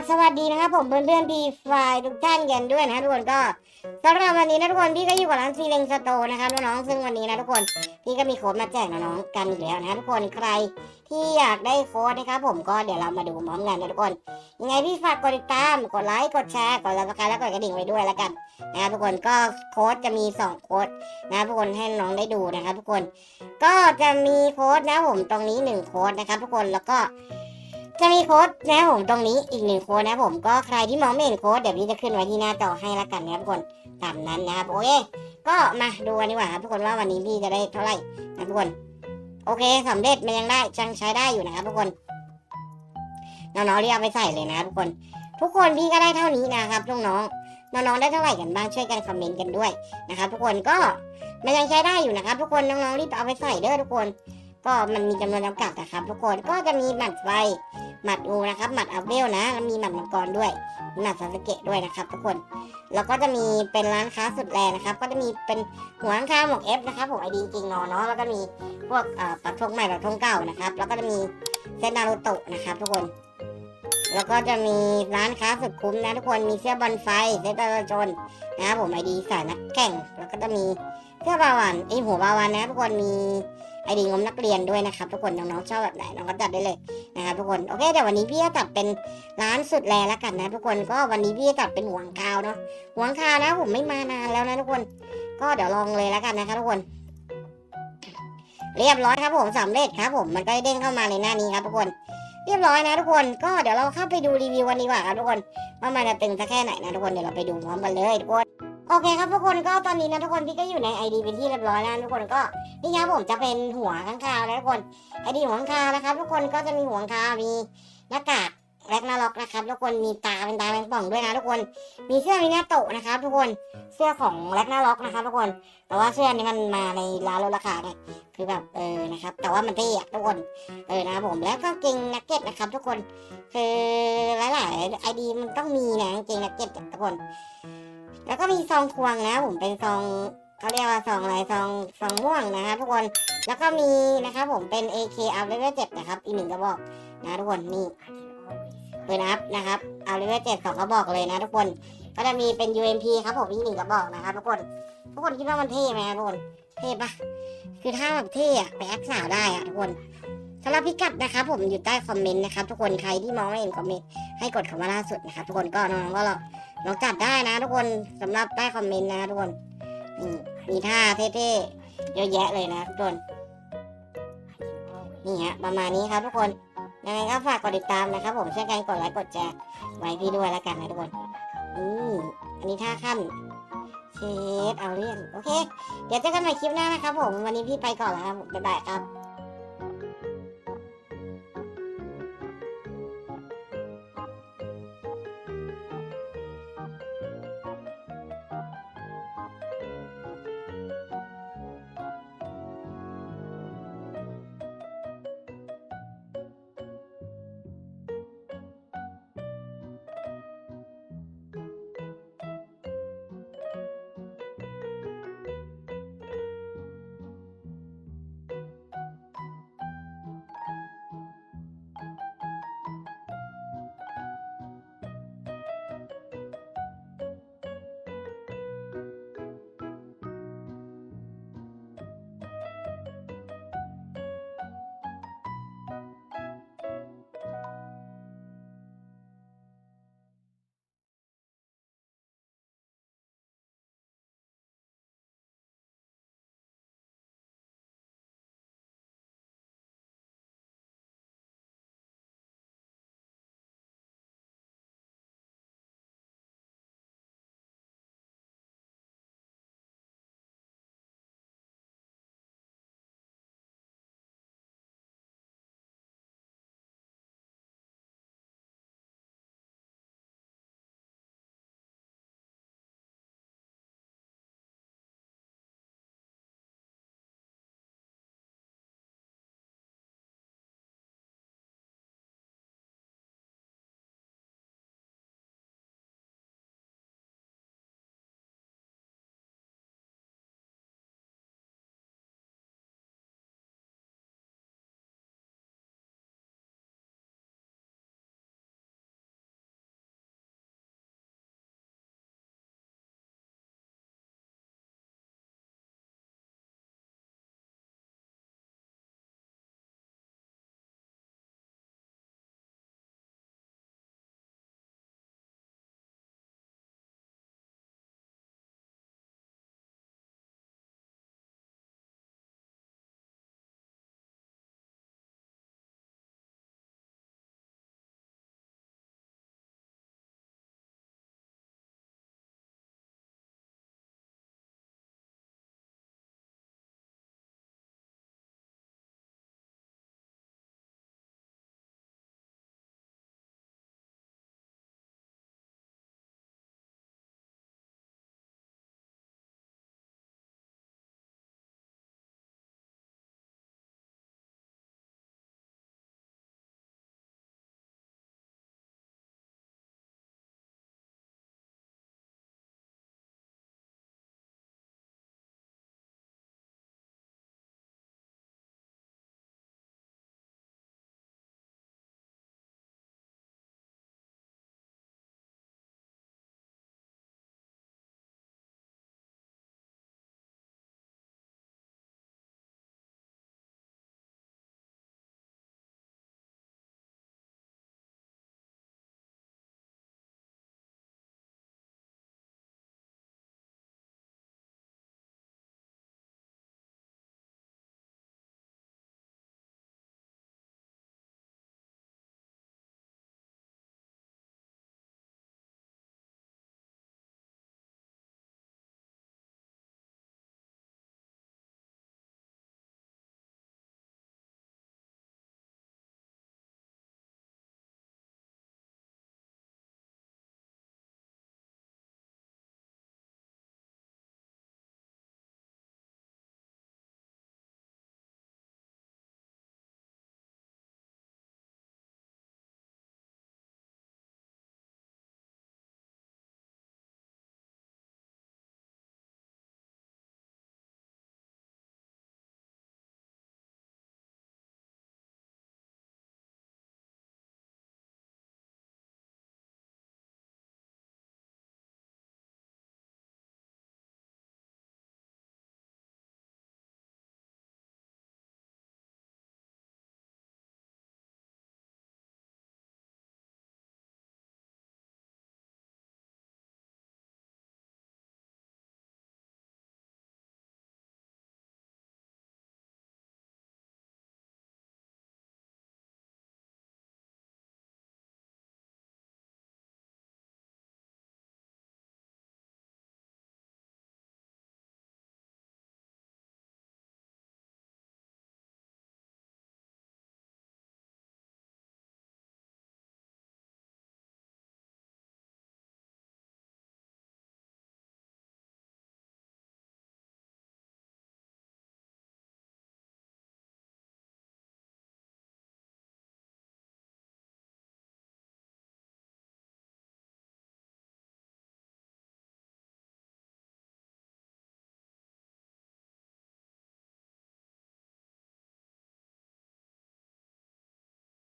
บสวัสดีนะครับผมเพื่อนๆพีไฟทุกท่านกันด้วยนะทุกคนก็สำหรับวันนี้นะทุกคนพี่ก็อยู่กับร้านซีเลงสโตนะครับน้องๆซึ่งวันนี้นะทุกคนพี่ก็มีโค้ดมาแจกน้องๆกันอีกแล้วนะทุกคนใครที่อยากได้โค้ดนะครับผมก็เดี๋ยวเรามาดูพร้อมกันนะทุกคนยังไงพี่ฝากกดติดตามกดไลค์กดแชร์กดซับสไครต์แล้วกดกระดิ่งไว้ด้วยแล้วกันนะครับทุกคนก็โค้ดจะมีสองโค้ดนะทุกคนให้น้องได้ดูนะครับทุกคนก็จะมีโค้ดนะผมตรงนี้หนึ่งโค้ดนะครับทุกคนแล้วก็ จะมีโค้ดนะผมตรงนี้อีกหนึ่งโค้ดนะผมก็ใครที่มองไม่เห็นโค้ดเดี๋ยวพี่จะขึ้นไว้ที่หน้าจอให้ละกันนะครับทุกคนตามนั้นนะครับโอเคก็มาดูกันดีกว่าครับทุกคนว่าวันนี้พี่จะได้เท่าไหร่นะทุกคนโอเคสำเร็จมันยังได้จังใช้ได้อยู่นะครับทุกคนน้องๆเรียกเอาไปใส่เลยนะทุกคน ทุกคนพี่ก็ได้เท่านี้นะครับน้องๆน้องๆได้เท่าไหร่กันบ้างช่วยกันคอมเมนต์กันด้วยนะครับทุกคนก็มันยังใช้ได้อยู่นะครับ ทุกคนน้องๆรีบเอาไปใส่เด้อทุกคน ก็มันมีจำนวนจำกัดนะครับ ทุกคนก็จะมีหมัดไฟหมัดงูนะครับหมัดอัพเวลนะแล้วมีหมัดมังกรด้วยหมัดซาสเกะด้วยนะครับทุกคนแล้วก็จะมีเป็นร้านค้าสุดแรงนะครับ ก็จะมีเป็นหัวข้างหมวกเอฟนะครับผมไอดีจริงเนาะเนาะแล้วก็มีพวกปักธงใหม่ปักธงเก่านะครับ แล้วก็จะมีเซตนารูโตะนะครับทุกคนแล้วก็จะมีร้านค้าสุดคุ้มนะทุกคน มีเสื้อบอลไฟเซตตาโจนนะครับผมไอดีสายนักแข่ง แล้วก็จะมีเสื้อบาวันไอหัวบาวันนะทุกคน มี ไอดีงมนักเรียนด้วยนะครับทุกคนน้องๆชอบแบบไหนน้องก็จัดได้เลยนะครับทุกคนโอเคเดี๋ยววันนี้พี่จะตัดเป็นร้านสุดแลแล้วกันนะทุกคนก็วันนี้พี่จะตัดเป็นหวงคาวเนาะหวงคาวนะผมไม่มานานแล้วนะทุกคน ก็เดี๋ยวลองเลยแล้วกันนะคะทุกคน เรียบร้อยครับผมสำเร็จครับผมมันก็เด้งเข้ามาในหน้านี้ครับทุกคนเรียบร้อยนะทุกคนก็เดี๋ยวเราเข้าไปดูรีวิวกันดีกว่าครับทุกคนว่ามันจะตึงสักแค่ไหนนะทุกคนเดี๋ยวเราไปดูพร้อมกันเลยทุกคน โอเคครับทุกคนก็ตอนนี้นะทุกคนพี่ก็อยู่ในไอดีเป็นที่เรียบร้อยแล้วทุกคนก็นี่ครับผมจะเป็นหัวข้างคาวนะทุกคนไอดีหัวข้างคาวนะครับทุกคนก็จะมีหัวข้างคาวมีหน้ากากแร็กนาล็อกนะครับทุกคนมีตาเป็นตาแมงป่องด้วยนะทุกคน มีเสื้อมีหน้าโตะนะครับ ทุกคนเสื้อของแร็กนาล็อกนะครับ ทุกคน แต่ว่าเสื้อนี้มันมาในร้านลดราคาเนี่ยคือแบบเออนะครับ แต่ว่ามันเท่อะทุกคนเออนะครับผมแล้วก็เกงนักเก็ตนะครับ ทุกคนคือหลายๆไอดีมันต้องมีนะเกงนักเก็ตทุกคน แล้วก็มีซองควงนะผมเป็นซองเขาเรียกว่าซองอะไรซองซองม่วงนะครับทุกคนแล้วก็มีนะครับผมเป็น AK อัพเลเวลเจ็ดนะครับอีกหนึ่งกระบอกนะทุกคนนี่เปิดอัพนะครับอัพเลเวลเจ็ดสองกระบอกเลยนะทุกคนก็จะมีเป็น UMP ครับผมอีกหนึ่งกระบอกนะครับทุกคนทุกคนคิดว่ามันเท่ไหมทุกคนเท่ปะคือถ้าแบบเท่อะไปแอคสาวได้อะทุกคนสำหรับพิกัดนะครับผมอยู่ใต้คอมเมนต์นะครับทุกคนใครที่มองไม่เห็นคอมเมนต์ให้กดคำว่าล่าสุดนะครับทุกคนก็น้องๆก็ลอ งลองจัดได้นะทุกคนสำหรับใต้คอมเมนต์นะทุกคนนี่มีท่าเท่ๆเยอะแยะเลยนะทุกคนนี่ฮะประมาณนี้ครับทุกคนยังไงก็ฝากกดติดตามนะครับ ผมช่วยกันกดไลค์กดแชร์ไว้พี่ด้วยแล้วกันนะทุกคนอืมอันนี้ท่าขั้นเชฟเอาเรื่องโอเค เดี๋ยวเจอกันใหม่คลิปหน้านะครับผมวันนี้พี่ไปก่อนแล้วครับบ๊ายบายครับ